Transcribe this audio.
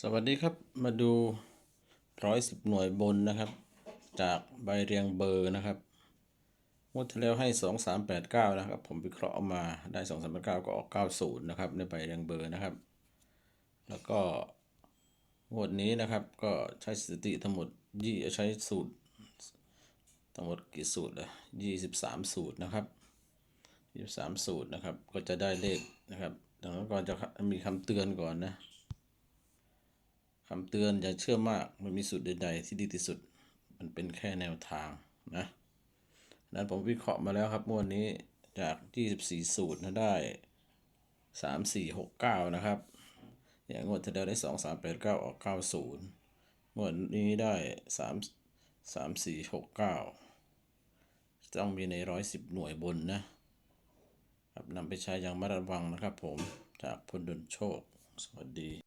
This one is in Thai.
สวัสดีครับมาดูร้อยสิบหน่วยบนนะครับ จากใบเรียงเบอร์นะครับงวดที่แล้วให้สองสามแปดเก้านะครับ ผมวิเคราะห์เอามาได้สองสามแปดเก้าก็ออกเก้าศูนย์นะครับในใบเรียงเบอร์นะครับ แล้วก็งวดนี้นะครับก็ใช้สถิติทั้งหมดยี่ใช้สูตร ทั้งหมดกี่สูตรเลยยี่สิบสามสูตรนะครับยี่สิบสามสูตรนะครับ ก็จะได้เลขนะครับ ดังนั้นก่อนจะมีคำเตือนก่อนนะคำเตือนอย่าเชื่อมากมันมีสูตรใดๆที่ดีที่สุด มันเป็นแค่แนวทางนะนั้นผมวิเคราะห์มาแล้วครับงวดนี้จาก 24 สูตรนะได้ 3 4 6 9 นะครับ อย่างงวดที่แล้วได้ 2 3 8 9 ออก 90 งวดนี้ได้ 3 3 4 6 9 ต้องมีใน 110 หน่วยบนนะครับนำไปใช้อย่างระมัดระวังนะครับผม จากพลดลโชค สวัสดี